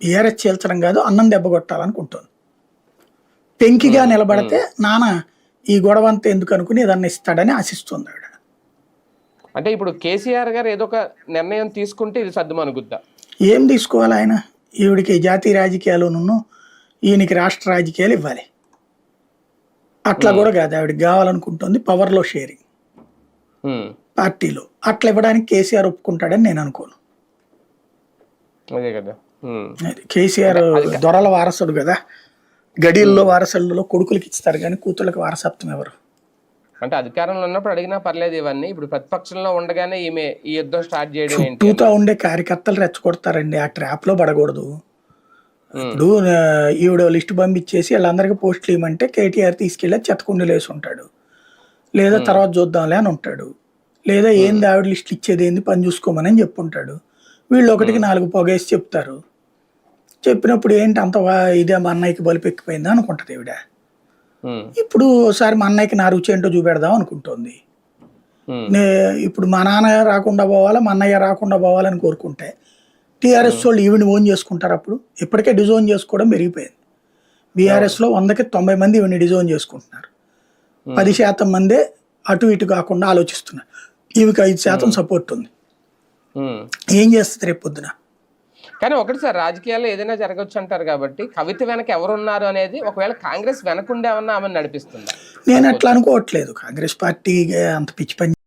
BRS చీల్చడం కాదు అన్నం దెబ్బ కొట్టాలనుకుంటుంది. పెంకిగా నిలబడితే నాన్న ఈ గొడవ అంతా ఎందుకు అనుకుని ఏదన్నా ఇస్తాడని ఆశిస్తుంది ఆవిడ. అంటే ఇప్పుడు కేసీఆర్ గారు ఏదో ఒక నిర్ణయం తీసుకుంటే ఇది సర్దుమనుగుద్దా ఏం తీసుకోవాలి ఆయన? ఈవిడికి జాతీయ రాజకీయాలును ఈయనకి రాష్ట్ర రాజకీయాలు ఇవ్వాలి. అట్లా కూడా కాదు ఆవిడకి కావాలనుకుంటుంది పవర్లో షేరింగ్ పార్టీలో అట్లా ఇవ్వడానికి కేసీఆర్ ఒప్పుకుంటాడని నేను అనుకోను. అదే కదా. కేసీఆర్ దొరల వారసుడు కదా. గడిల్లో వారసులలో కొడుకులకి ఇస్తారు కానీ కూతుళ్ళకి వారసత్వం ఎవరు? అంటే అధికారంలో ఉన్నప్పుడు అడిగినా పర్లేదు ఇవన్నీ. ఇప్పుడు ప్రతిపక్షంలో ఉండగానే ఈమె ఈ యుద్ధం స్టార్ట్ చేయడం చుట్టూతో ఉండే కార్యకర్తలు రెచ్చగొడతారండి. ఆ ట్రాప్లో పడకూడదు ఇప్పుడు ఈవిడ లిస్ట్ పంపించేసి వాళ్ళందరికీ పోస్టులు ఇవ్వమంటే కేటీఆర్ తీసుకెళ్ళి చెత్తకుండీలు వేసి ఉంటాడు. లేదా తర్వాత చూద్దాంలే అని ఉంటాడు. లేదా ఏంది ఆవిడ లిస్ట్ ఇచ్చేది? ఏంది? పని చూసుకోమని అని చెప్పుంటాడు వీళ్ళు ఒకటికి నాలుగు పొగేసి చెప్తారు. చెప్పినప్పుడు ఏంటి అంత ఇదే మా అన్నయ్యకి బలుపు ఎక్కిపోయిందా అనుకుంటది ఈవిడ. ఇప్పుడు ఒకసారి మా అన్నయ్యకి నా రుచి ఏంటో చూపెడదాం అనుకుంటోంది. నే- ఇప్పుడు మా నాన్న రాకుండా పోవాలా మా అన్నయ్య రాకుండా పోవాలని కోరుకుంటే టీఆర్ఎస్ వాళ్ళు ఈవిని ఓన్ చేసుకుంటారు అప్పుడు. ఇప్పటికే డిజోన్ చేసుకోవడం పెరిగిపోయింది. బీఆర్ఎస్లో వందకి తొంభై మంది ఈవిని డిజోన్ చేసుకుంటున్నారు. పది శాతం మందే అటు ఇటు కాకుండా ఆలోచిస్తున్నారు. ఈవికి ఐదు శాతం సపోర్ట్ ఉంది. ఏం చేస్తుంది రేపు పొద్దున? కానీ ఒకటి సార్ రాజకీయాల్లో ఏదైనా జరగచ్చు అంటారు కాబట్టి కవిత వెనక ఎవరున్నారు అనేది ఒకవేళ కాంగ్రెస్ వెనకుండేమన్నా ఆమెను నడిపిస్తుందా. నేను అట్లా అనుకోవట్లేదు. కాంగ్రెస్ పార్టీ అంత పిచ్చి పని